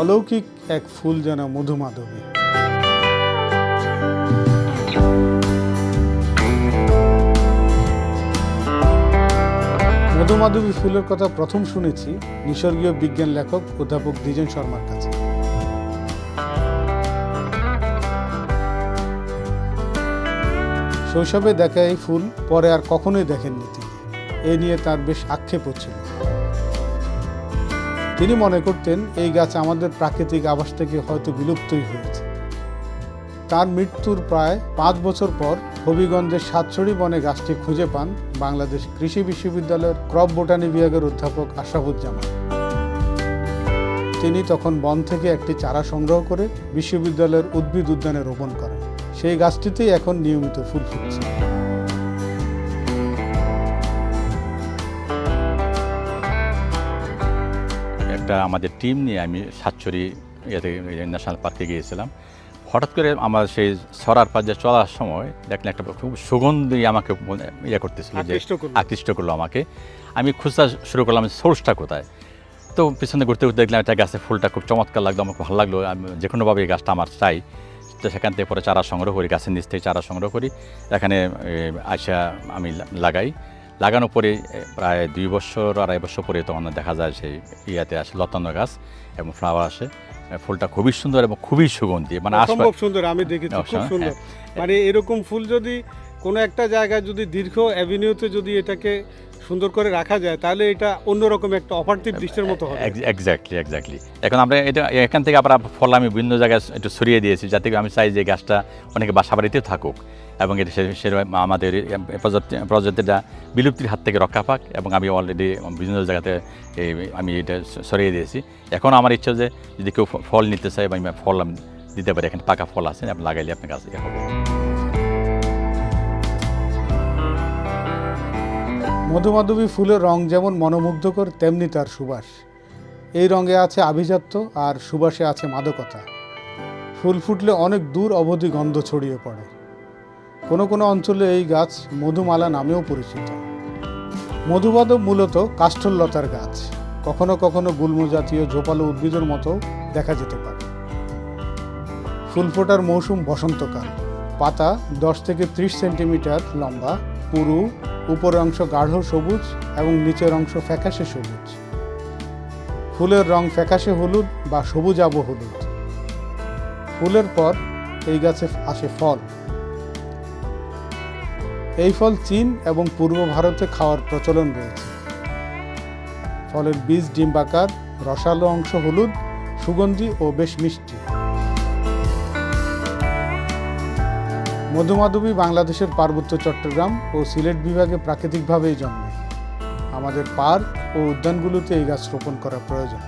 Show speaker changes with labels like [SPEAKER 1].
[SPEAKER 1] অলৌকিক এক ফুল যেন মধুমাধবী। মধুমাধবী ফুলের কথা প্রথম শুনেছি নিসর্গীয় বিজ্ঞান লেখক, অধ্যাপক দ্বিজেন শর্মার কাছে। শৈশবে দেখা এই ফুল, পরে আর কখনোই দেখেননি তিনি। এ নিয়ে তার বেশ আক্ষেপ হচ্ছিল। তিনি মনে করতেন, এই গাছ আমাদের প্রাকৃতিক আবাস থেকে হয়তো বিলুপ্তই হয়েছে। তার মৃত্যুর প্রায় পাঁচ বছর পর হবিগঞ্জের সাতছড়ি বনে গাছটি খুঁজে পান বাংলাদেশ কৃষি বিশ্ববিদ্যালয়ের ক্রপ বোটানি বিভাগের অধ্যাপক আশরাফুজ্জামান। তিনি তখন বন থেকে একটি চারা সংগ্রহ করে বিশ্ববিদ্যালয়ের উদ্ভিদ উদ্যানে রোপণ করেন। সেই গাছটিতেই এখন নিয়মিত ফুল ফুটছে।
[SPEAKER 2] একটা আমাদের টিম নিয়ে আমি সাতচুরি ইয়েতে ন্যাশনাল পার্কে গিয়েছিলাম। হঠাৎ করে আমার সেই সরার পাশে চলার সময় দেখলেন একটা খুব সুগন্ধি আমাকে ইয়ে করতেছিল যে
[SPEAKER 1] আকৃষ্ট করল।
[SPEAKER 2] আমাকে। আমি খুঁজতে শুরু করলাম সোর্সটা কোথায়? তো পিছনে ঘুরতে ঘুরতে দেখলাম একটা গাছের ফুলটা খুব চমৎকার লাগল আমার খুব ভালো লাগল। আমি যে কোনোভাবে এই গাছটা আমার চাই। তো সেখান থেকে পরে চারা সংগ্রহ করি গাছের নিচ থেকে চারা সংগ্রহ করি। এখানে এ, আইসা আমি লাগাই। লাগানোর পরে প্রায় দুই বছর আড়াই বছর পরে তখন দেখা যায় সেই ইয়াতে আসে লতানো গাছ এবং ফ্লাওয়ার আসে। ফুলটা খুবই সুন্দর এবং খুবই সুগন্ধি। মানে
[SPEAKER 1] অসম্ভব সুন্দর আমি দেখেছি খুব সুন্দর।
[SPEAKER 2] হ্যাঁ।
[SPEAKER 1] মানে এরকম ফুল যদি কোনো একটা জায়গায় যদি দীর্ঘ অ্যাভিনিউতে যদি এটাকে সুন্দর করে রাখা যায়, তাহলে এটা অন্যরকম একটা অপার্থিব দৃশ্যের মতো হবে।
[SPEAKER 2] এক্স্যাক্টলি এক্স্যাক্টলি এখন আমরা এটা, এখান থেকে আবার ফল আমি বিভিন্ন জায়গায় একটু ছড়িয়ে দিয়েছি, যাতে আমি চাই যে গাছটা অনেকে বাসা বাড়িতেও থাকুক এবং এটা সে- আমাদের প্রজাতিটা বিলুপ্তির হাত থেকে রক্ষা পাক এবং আমি অলরেডি বিভিন্ন জায়গাতে আমি এটা সরিয়ে দিয়েছি। এখন আমার ইচ্ছা যে যদি কেউ ফল নিতে চায় বা ফল দিতে পারি, এখানে পাকা ফল আছে, আপনি লাগাইলে আপনার কাছে হবে।
[SPEAKER 1] মধুমাধবী ফুলের রং যেমন মনোমুগ্ধকর, তেমনি তার সুবাস। এই রঙে আছে আভিজাত্য আর সুবাসে আছে মাদকতা। ফুল ফুটলে অনেক দূর অবধি গন্ধ ছড়িয়ে পড়ে। কোনো কোনো অঞ্চলে এই গাছ মধুমালা নামেও পরিচিত। মধুমাধব মূলত কাষ্ঠলতার গাছ। কখনো কখনো গুল্ম জাতীয় ঝোপালো উদ্ভিদের মতো দেখা যেতে পারে। ফুল ফোটার মৌসুম বসন্তকাল। পাতা দশ থেকে ত্রিশ সেন্টিমিটার লম্বা, পুরু, উপরের অংশ গাঢ় সবুজ এবং নিচের অংশ ফ্যাকাশে সবুজ। ফুলের রং ফ্যাকাশে হলুদ বা সবুজ আবো হলুদ। ফুলের পর এই গাছে আসে ফল। এই ফল চীন এবং পূর্ব ভারতে খাওয়ার প্রচলন রয়েছে। ফলের বীজ ডিম্বাকার, রসালো অংশ হলুদ, সুগন্ধি ও বেশ মিষ্টি। মধুমাধবী বাংলাদেশের পার্বত্য চট্টগ্রাম ও সিলেট বিভাগে প্রাকৃতিকভাবেই জন্মে। আমাদের পার্ক ও উদ্যানগুলোতে এই গাছ রোপণ করা প্রয়োজন।